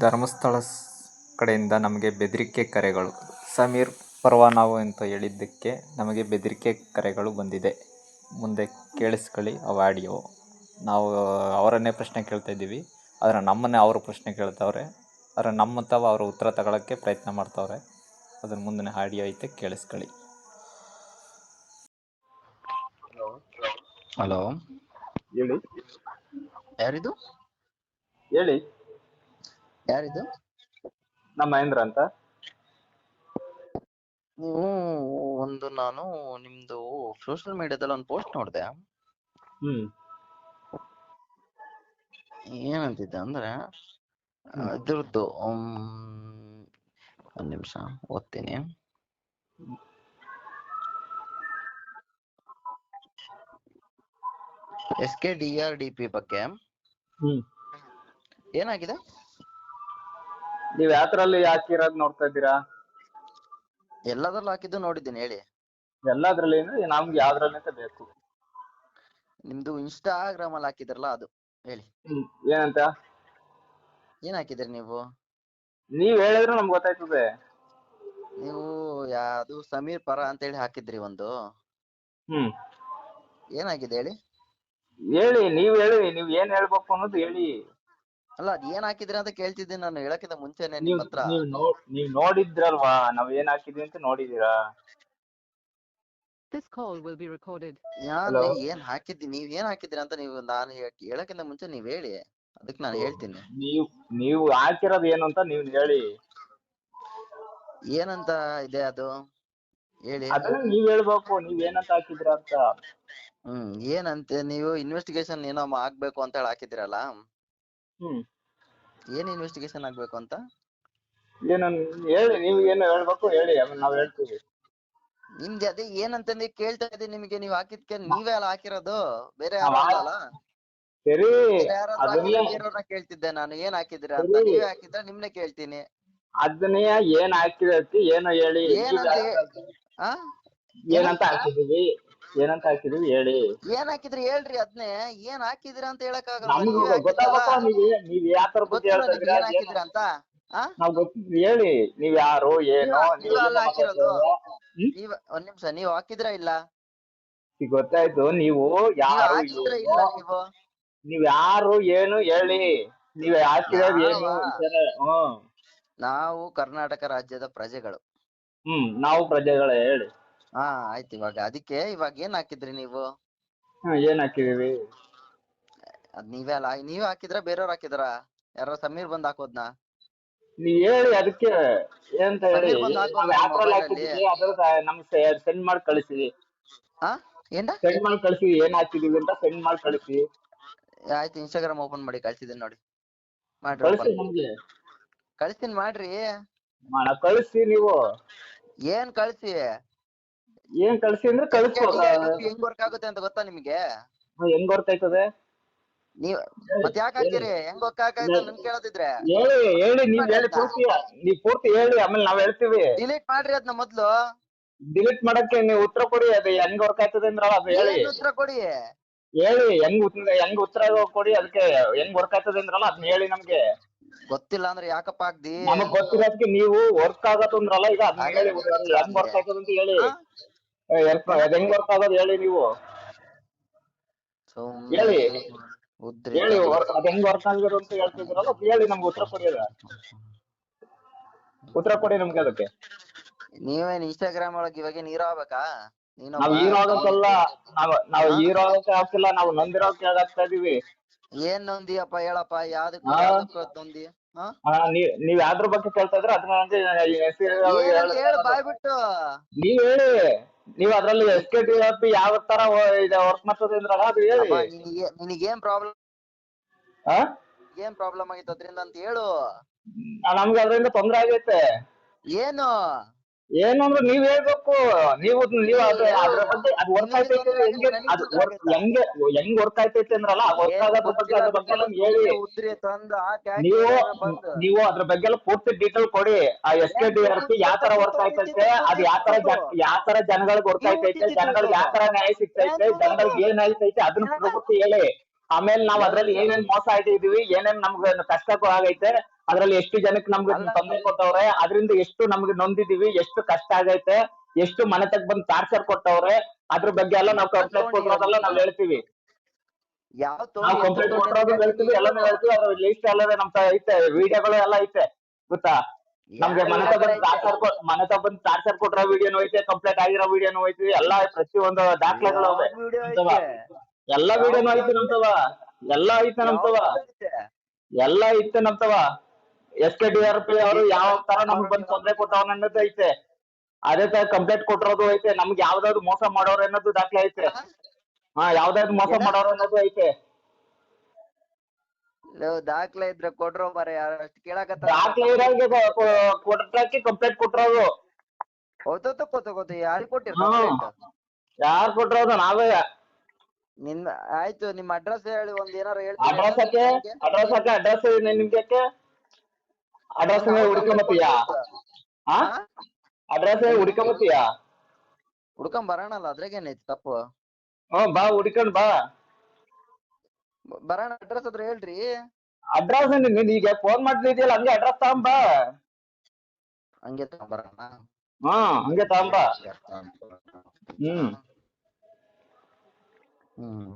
ಧರ್ಮಸ್ಥಳ ಕಡೆಯಿಂದ ನಮಗೆ ಬೆದರಿಕೆ ಕರೆಗಳು. ಸಮೀರ್ ಪರ್ವ ನಾವು ಅಂತ ಹೇಳಿದ್ದಕ್ಕೆ ನಮಗೆ ಬೆದರಿಕೆ ಕರೆಗಳು ಬಂದಿದೆ. ಮುಂದೆ ಕೇಳಿಸ್ಕೊಳ್ಳಿ ಆ ಆಡಿಯೋ ನಾವು ಅವರನ್ನೇ ಪ್ರಶ್ನೆ ಕೇಳ್ತಾ ಇದ್ದೀವಿ. ಆದರೆ ನಮ್ಮನ್ನೇ ಅವರು ಪ್ರಶ್ನೆ ಕೇಳ್ತಾವ್ರೆ. ಆದರೆ ನಮ್ಮ ತಾವು ಅವರು ಉತ್ತರ ತಗೊಳ್ಳೋಕ್ಕೆ ಪ್ರಯತ್ನ ಮಾಡ್ತಾವ್ರೆ. ಅದ್ರ ಮುಂದಿನ ಆಡಿಯೋ ಐತೆ ಕೇಳಿಸ್ಕೊಳ್ಳಿ. ಹಲೋ. ಹೇಳಿ. ಯಾರಿದು? ಹೇಳಿ. ಯಾರಿದು? ನಮ್ಮ ಮಹೇಂದ್ರ ಅಂತ. ನೀವು ಒಂದು ನಾನು ನಿಮ್ದು ಸೋಶಿಯಲ್ ಮೀಡಿಯಾದಲ್ಲಿ ಒಂದು ಪೋಸ್ಟ್ ನೋಡಿದೆ. ಹ್ಮ್. ಏನಂತಿದ್ದೆ ಅಂದ್ರೆ ಇದ್ರದ್ದು ಒಂದ್ ನಿಮಿಷ ಓದ್ತೀನಿ. S K D R D P ಬಗ್ಗೆ. ಏನಾಗಿದೆ? ನೀವ್ ಯಾವ್ದ್ರಲ್ಲಿ ಹಾಕಿರೋದ್ ನೋಡ್ತಾ ಇದ್ದೀರಾ? ಎಲ್ಲದರಲ್ಲೂ ಹಾಕಿದ್ದು ನೋಡಿದ್ದೀನಿ ಹೇಳಿ. ಎಲ್ಲದ್ರಲ್ಲಿ ಅಂದ್ರೆ ನಮ್ಗೆ ಯಾವ್ದ್ರಲ್ಲಿ ಅಂತ ಬೇಕು. ನಿಮ್ದು ಇನ್ಸ್ಟಾಗ್ರಾಮ್ ಅಲ್ಲಿ ಹಾಕಿದ್ರಲ್ಲ ಅದು ಹೇಳಿ. ಹ್ಮ್ ಏನಂತ? ಏನ್ ಹಾಕಿದ್ರಿ ನೀವು? ನೀವ್ ಹೇಳಿದ್ರೆ ನಮ್ಗೆ ಗೊತ್ತಾಯ್ತದೆ. ನೀವು ಯಾವ್ದು ಸಮೀರ್ ಪರ ಅಂತ ಹೇಳಿ ಹಾಕಿದ್ರಿ ಒಂದು. ಹ್ಮ್. ಏನಾಗಿದೆ ಹೇಳಿ? ಹೇಳಿ ನೀವ್ ಹೇಳಿ ನೀವ್ ಏನ್ ಹೇಳ್ಬೇಕು ಅನ್ನೋದು ಹೇಳಿ. ಅಲ್ಲ ಅದ್ ಏನ್ ಹಾಕಿದ್ರಿ ಅಂತ ಕೇಳ್ತಿದ್ದೆ ನಾನು ಹೇಳಕ್ಕಿಂತ ಮುಂಚೆನೆ ನೀವ್ ನಿಮ್ ಹತ್ರ. ನೀವ್ ನೀವ್ ನೋಡಿದ್ರಲ್ವಾ? ನಾವ್ ಏನ್ ಹಾಕಿದ್ವಿ ಅಂತ ನೋಡಿದೀರಾ? This call will be recorded. ನಾನು Hello? ಏನ್ ಹಾಕಿದ್ದಿ? ನೀವ್ ಏನ್ ಹಾಕಿದ್ರಿ ಅಂತ ನೀವು ನಾನು ಹೇಳಕ್- ಹೇಳಕ್ಕಿಂತ ಮುಂಚೆ ನೀವ್ ಹೇಳಿ. ಅದಕ್ಕೆ ನಾನು ಹೇಳ್ತೀನಿ. ನೀವ್ ನೀವು ಹಾಕಿರೋದು ಏನು ಅಂತ ನೀವ್ ಹೇಳಿ. ಏನಂತ ಇದೆ ಅದು? ಹೇಳಿ. ಅದನ್ನ ನೀವ್ ಹೇಳ್ಬೇಕು ನೀವ್ ಏನಂತ ಹಾಕಿದ್ರ ಅಂತ. ಹ್ಮ್ ಏನಂತೆ? ನೀವು ಇನ್ವೆಸ್ಟಿಗೇಷನ್ ಏನೋ ಆಗ್ಬೇಕು ಅಂತ ಹೇಳಿ ಹಾಕಿದಿರಲ್ಲ ಹ್ಮ್. ಏನ್ ಇನ್ವೆಸ್ಟಿಗೇಷನ್ ಆಗ್ಬೇಕು ಅಂತ? ಏನನ್ ಹೇಳಿ ನೀವ್ ಏನು ಹೇಳ್ಬೇಕು ಹೇಳಿ ಆಮೇಲೆ ನಾವ್ ಹೇಳ್ತೀವಿ. ನಿಮ್ದು ಅದೇ ಏನಂತಂದ್ರೆ ಕೇಳ್ತಾ ಇದ್ದೀನಿ ನಿಮಗೆ ನೀವ್ ಹಾಕಿದ್ಕೆ ನೀವೇ ಅಲ್ಲ ಹಾಕಿರೋದು? ಬೇರೆ ಯಾರು ಅಲ್ಲ? ಸರಿ ಬೇರೆ ಯಾರಾದ್ರೂ ಅದನ್ನೇ ಹಾಕಿದ್ರೆ ಬೇರೆಯವ್ರನ್ನ ಕೇಳ್ತಿದ್ದೆ ನಾನು ಏನ್ ಹಾಕಿದಿರ ಅಂತ? ಸರಿ. ನೀವೇ ಹಾಕಿದ್ರೆ ನಿಮ್ನೆ ಕೇಳ್ತೀನಿ. ಅದನ್ನೇ ಏನ್ ಹಾಕಿದತಿ ಏನು ಹೇಳಿ ಏನಂತ ಹೇ- ಆ? ಏನಂತ ಹಾಕಿದೀವಿ ಏನಂತ ಹಾಕಿದ್ರಿ? ಹೇಳಿ. ಏನ್ ಹಾಕಿದ್ರಿ? ಹೇಳ್ರಿ ಅದ್ನೇ. ಏನ್ ಹಾಕಿದಿರ ಅಂತ ಹೇಳಕ್ ಆಗಲ್ಲ ನಮ್ಗೆ ನೀವೇ ಗೊತ್ತಾಗಪ್ಪ. ನೀವ್. ನೀವ್ ಯಾವ ತರ ಬಗ್ಗೆ ಹೇಳ್ತಾ ಏನ್ ಹಾಕಿದ್ರಿ ಅಂತ? ಆ? ನಾವ್ ಗೊತ್ತಿದ್ವಿ ಹೇಳಿ. ನೀವ್ ಯಾರು ಏನು ನೀವ್- ನೀವ್ ನೀವ್ ಅಲ್ಲ ಹಾಕಿರೋದು. ನೀವ್ ಒಂದ್ ನಿಮಿಷ ನೀವ್ ಹಾಕಿದ್ರ ಇಲ್ಲ? ಈಗ ಗೊತ್ತಾಯ್ತು. ನೀವು ನೀವ್ ಯಾರು ಹಾಕಿದ್ರ ಏನು ಇಲ್ಲ ನೀವು? ನೀವ್ ಯಾರು ಏನು ಹೇಳಿ. ನೀವ್ ಹಾಕಿರೋದ್ ಏನು ನಾವಾ? ವಿಚಾರ ಹ್ಮ್. ನಾವು ಕರ್ನಾಟಕ ರಾಜ್ಯದ ಪ್ರಜೆಗಳು. ಹ್ಮ್. ನಾವು ಪ್ರಜೆಗಳೇ ಹೇಳಿ. ಹಾ ಆಯ್ತು ಇವಾಗ. ಅದಕ್ಕೆ ಇವಾಗ ಏನ್ ಹಾಕಿದ್ರಿ ನೀವು? ಏನ್ ಹಾಕಿದೀವಿ ಅದ್ ನೀವೇ ಅಲ್ಲ ನೀವ್ ಹಾಕಿದ್ರ ಬೇರೆಯವ್ರು ಹಾಕಿದ್ರ? ಯಾರೋ ಸಮೀರ್ ಬಂದ್ ಹಾಕೋದ್ನ? ನೀವ್ ಹೇಳಿ ಅದಕ್ಕೆ ಏನಂತ ಹೇಳಿ. ಸಮೀರ್ ಬಂದ್ ಹಾಕೋದು ನಾವ್ ಯಾವ್ದ್ರಲ್ಲಿ mobile ಅಲ್ಲಿ. ಹಾಕಿದೀವಿ ಅದ್ರ ನಮ್ಗೆ ಸೆಂಡ್ ಮಾಡಿ ಕಳಿಸಿ ಹಾ ಸೆಂಡ್ ಮಾಡಿ ಕಳಿಸಿ ಏನ್ ಹಾಕಿದೀವಿ ಅಂತ ಸೆಂಡ್ ಮಾಡಿ ಕಳಿಸಿ ಆಯ್ತು ಇನ್ಸ್ಟಾಗ್ರಾಮ್ ಓಪನ್ ಮಾಡಿ ಕಳ್ಸಿದೀನಿ ನೋಡಿ. ಮಾಡ್ರಿ ಕಳಿಸಿ open. ನಮ್ಗೆ. ಕಳ್ಸ್ತೀನಿ ಮಾಡ್ರಿ. ಮಾಡ ಕಳಿಸಿ ನೀವು. ಏನ್ ಕಳ್ಸಿ? ಏನ್ ಕಳಿಸಿ ಅಂದ್ರೆ ಕಳಿಸ್ಕೊ. ಹೆಂಗ್ ವರ್ಕ್ ಆಗುತ್ತೆ ಅಂತ ಗೊತ್ತಾ ನಿಮ್ಗೆ? ಹೆಂಗ್ ಗೊತ್ತಾಯ್ತದೆ ನೀವ್ ಮತ್ ಯಾಕೆ ಹಾಕಿರಿ ಹೆಂಗ್ ವರ್ಕ್ ಆಗುತ್ತೆ ನನ್ ಕೇಳದಿದ್ರೆ? ಹೇಳಿ ಹೇಳಿ ನೀವ್ ಹೇಳಿ ಪೂರ್ತಿ ನೀವ್ ಪೂರ್ತಿ ಹೇಳಿ ಆಮೇಲೆ ನಾವ್ ಹೇಳ್ತೀವಿ. ಡಿಲೀಟ್ ಮಾಡ್ರಿ ಅದ್ನ ಮೊದ್ಲು. ಡಿಲೀಟ್ ಮಾಡಕ್ಕೆ ನೀವು ಉತ್ತರ ಕೊಡಿ ಅದು ಹೆಂಗ್ ವರ್ಕ್ ಆಯ್ತದೆ ಅಂದ್ರಲ್ಲ ಅದು ಹೇಳಿ. ಉತ್ತರ ಕೊಡಿ? ಹೇಳಿ ಹೆಂಗ್ ಉತ್ತರ ಹೆಂಗ್ ಉತ್ತರ ಕೊಡಿ ಅದಕ್ಕೆ ಹೆಂಗ್ ವರ್ಕ್ ಆಯ್ತದೆ ಅಂದ್ರಲ್ಲ ಅದ್ನ ಹೇಳಿ ನಮ್ಗೆ. ಗೊತ್ತಿಲ್ಲ ಅಂದ್ರೆ ಯಾಕಪ್ಪ ಆಗ್ದಿ ನಮಗ್ ಗೊತ್ತಿರೋದಕ್ಕೆ ನೀವು ವರ್ಕ್ ಆಗತ್ತಂದ್ರಲ್ಲ ಈಗ ಅದನ್ನ ಹೇಳಿ ಹೆಂಗ್ ವರ್ಕ್ ಆಯ್ತದೆ ಅಂತ ಹೇಳಿ. ಅದ್ ಹೆಂಗ್ ವರ್ಕ್ ಆಗೋದು ಹೇಳಿ ನೀವು. ಹೇಳಿ. ಉದ್ರಿ ಹೇಳಿ ಅದ್ ಹೆಂಗ್ ವರ್ಕ್ ಆಗಿರೋ ಅಂತ ಹೇಳ್ತಿದ್ರಲ್ಲ ಅದ್ ಹೇಳಿ ನಮ್ಗೆ ಉತ್ತರ ಕೊಡಿ ಅದ. ಉತ್ತರ ಕೊಡಿ ನಮ್ಗೆ ಅದಕ್ಕೆ. ನೀವೇನ್ ಇನ್ಸ್ಟಾಗ್ರಾಮ್ ಒಳಗ್ ಇವಾಗ ನೀರ್ ಆಗ್ಬೇಕಾ? ನೀನೊಬ್ಬ ನಾವ್ ಹೀರೋ ಆಗಕ್ಕಲ್ಲ ನಾವ್ ನಾವ್ ಹೀರೋ ಆಗಕ್ಕೆ ಆಗ್ತಿಲ್ಲ ನಾವ್ ನಂದಿರೋಕೆ ಆಗ್ತಾ ಇದೀವಿ. ಏನ್ ನೊಂದಿಯಪ್ಪ ಹೇಳಪ್ಪ ಯಾವ್ದಕ್ ಹಾ? ಯಾವ್ದಕ್ ನೊಂದಿ ಹಾ ನೀವ್ ನೀವ್ ಯಾವ್ದ್ರ ಬಗ್ಗೆ ಕೇಳ್ತಾ ಇದ್ರೆ ಅದನ್ನ ಹೇಳಿ- ಬಾಯ್ ಬಿಟ್ಟು ನೀವ್ ಹೇಳಿ. ನೀವ್ ಅದ್ರಲ್ಲಿ ಎಸ್ ಕೆ ಟಿ ಎಫ್ ಯಾವ ತರ ವರ್ಕ್ ಮಾಡ್ತದೆ ಅಂದ್ರಲ್ಲ ಅದು ಹೇಳಿ. ಅಪ್ಪ ನಿನಗೆ ನಿನಗೇನ್ ಪ್ರಾಬ್ಲಮ್ ಆ? ಏನ್ ಪ್ರಾಬ್ಲಮ್ ಆಗಿತ್ತು ಅದ್ರಿಂದ ಅಂತ ಹೇಳು. ಆ, ನಮ್ಗೆ ಅದರಿಂದ ತೊಂದ್ರೆ ಆಗೈತೆ. ಏನು? ಏನು ಅಂದ್ರೆ ನೀವ್ ಹೇಳ್ಬೇಕು ನೀವು ನೀವು ಅದ್ರ ಅದ್ರ ಬಗ್ಗೆ ಅದ್ ವರ್ಕ್ ಆಯ್ತೈತೆ ಹೆಂಗೆ ಅದ್ work ಹೆಂಗೆ ಹೆಂಗ್ ವರ್ಕ್ ಆಯ್ತೈತೆ ಅಂದ್ರಲ್ಲ ಆ ವರ್ಕ್ ಏನ್ ಆಗೋದ್ರ ಬಗ್ಗೆ ಅದ್ರ ಬಗ್ಗೆ ಎಲ್ಲ ಹೇಳಿ. ಉದ್ರಿ ತಂದು ನೀವು ನೀವು ಅದ್ರ ಬಗ್ಗೆ ಎಲ್ಲ ಪೂರ್ತಿ ಡೀಟೇಲ್ ಕೊಡಿ. ಆ S K D R P ಯಾವ ತರ ವರ್ಕ್ ಆಯ್ತೈತೆ ಅದ್ ಯಾವ ತರ ಯಾವ ತರ ಜನಗಳಿಗೆ ವರ್ಕ್ ಆಯ್ತೈತೆ ಜನಗಳಿಗೆ ಯಾವ ತರ ನ್ಯಾಯ ಸಿಗ್ತೈತೆ ಜನಗಳಿಗೆ ಏನ್ ಆಯ್ತೈತೆ ಅದನ್ನ ಪೂರ್ತಿ ಹೇಳಿ. ಆಮೇಲೆ ನಾವ್ ಅದ್ರಲ್ಲಿ ಏನೇನ್ ಮೋಸ ಆಗಿದೀವಿ ಏನೇನ್ ನಮ್ಗೆ ಕಷ್ಟ ಆಗೈತೆ ಅದ್ರಲ್ಲಿ ಎಷ್ಟು ಜನಕ್ಕೆ ನಮ್ಗೆ. ತೊಂದರೆ ಕೊಟ್ಟವ್ರೆ ಅದರಿಂದ ಎಷ್ಟು ನಮ್ಗೆ ನೊಂದಿದೀವಿ ಎಷ್ಟು ಕಷ್ಟ ಆಗೈತೆ ಎಷ್ಟು ಮನೆ ತಗ್ ಬಂದ್ ಟಾರ್ಚರ್ ಕೊಟ್ಟವ್ರೆ ಅದ್ರ ಬಗ್ಗೆ ಎಲ್ಲ ನಾವು ಕಂಪ್ಲೇಂಟ್ ಕೊಟ್ಟಿರೋದೆಲ್ಲ ನಾವ್ ಹೇಳ್ತೀವಿ. ನಾವು ಕಂಪ್ಲೇಂಟ್ ಕೊಟ್ಟಿರೋದು ಹೇಳ್ತೀವಿ ಎಲ್ಲಾನು ಹೇಳ್ತೀವಿ ಅದ್ರ ಲಿಸ್ಟ್ ಎಲ್ಲ ನಮ್ ಐತೆ ವಿಡಿಯೋಗಳು ಎಲ್ಲ ಐತೆ ಗೊತ್ತಾ? ನಮ್ಗೆ ಮನೆ ತಗ ಬಂದ್ ಟಾರ್ಚರ್ ಮನೆ ತಗ ಬಂದ್ ಟಾರ್ಚರ್ ಕೊಟ್ಟಿರೋ ವಿಡಿಯೋನು ಐತೆ ಕಂಪ್ಲೇಂಟ್ ಆಗಿರೋ ವಿಡಿಯೋನು ಐತಿ ಎಲ್ಲಾ ಪ್ರತಿಯೊಂದು ದಾಖಲೆಗಳು ಅವೆ. ಎಲ್ಲಾ ನಮ್ತವ. ಎಲ್ಲ ವಿಡಿಯೋನು ಐತಿ ನಮ್ತವ ಎಲ್ಲಾ ಐತೆ ನಮ್ತವ ಎಲ್ಲಾ ಐತೆ ನಮ್ತವ S K D R P ಅವರು ಯಾವ ತರ ನಮ್ಗ್ ಬಂದ್ ತೊಂದ್ರೆ ಕೊಟ್ಟವನ ಅನ್ನೋದು ಐತೆ. ಅದೇ ತರ ಕಂಪ್ಲೇಂಟ್ ಕೊಟ್ಟಿರೋದು ಐತೆ. ನಮ್ಗೆ ಯಾವ್ದಾದ್ರು ಮೋಸ ಮಾಡೋರು ಅನ್ನೋದು ದಾಖಲೆ ಐತೆ. ಹಾ ಯಾವ್ದಾದ್ರು ಮೋಸ ಮಾಡೋರು ಅನ್ನೋದು ಐತೆ. ದಾಖಲೆ ಇದ್ರೆ ಕೊಡ್ರೋ ಮರ ಅಷ್ಟು ಕೇಳಾಕತ್ತಾರ? ದಾಖಲೆ ಇರೋಂಗೆ ಕೊಟ್ಟಕ್ಕೆ ಕಂಪ್ಲೇಂಟ್ ಕೊಟ್ಟಿರೋದು ಗೊತ್ತು ಗೊತ್ತು ಗೊತ್ತು. ಯಾರಿಗೆ ಕೊಟ್ಟಿರ ಹ್ಮ್. ಯಾರ್ ಕೊಟ್ಟಿರೋದು ನಾವೇ. ನಿನ್ ಆಯ್ತು ನಿಮ್ ಅಡ್ರೆಸ್ ಹೇಳಿ ಒಂದ್ ಏನಾರ ಅಡ್ರೆಸ್ ಹಾಕಿ ಅಡ್ರೆಸ್ ಹಾಕಿ ಅಡ್ರೆಸ್ ನಿಮ್ಗೆ ಅಡ್ರೆಸ್ ಹುಡ್ಕೊಂಬತ್ತೀಯಾ ಆ? ಅಡ್ರೆಸ್ ಹುಡ್ಕೊಂಬತ್ತೀಯಾ ಹುಡ್ಕೊಂಡ್ ಬರೋಣಲ್ಲ ಅದ್ರಾಗೇನೈತಿ ತಪ್ಪು? ಹ್ಮ್ ಬಾ ಹುಡ್ಕೊಂಡ್ ಬಾ. ಬ- ಬರೋಣ ಅಡ್ರೆಸ್ ಹತ್ರ ಹೇಳ್ರಿ. ಅಡ್ರೆಸ್ ನೀನ್ ಈಗ ಫೋನ್ ಮಾಡ್ತಿದ್ಯಲ್ಲ ಹಂಗೆ ಅಡ್ರೆಸ್ ತಗೊಂಬಾ ಹಂಗೆ ತಗೊಂಬರೋಣ ಹಾ ಹಂಗೆ ತಗೊಂಬಾ ಹ್ಮ್. ಹ್ಮ್.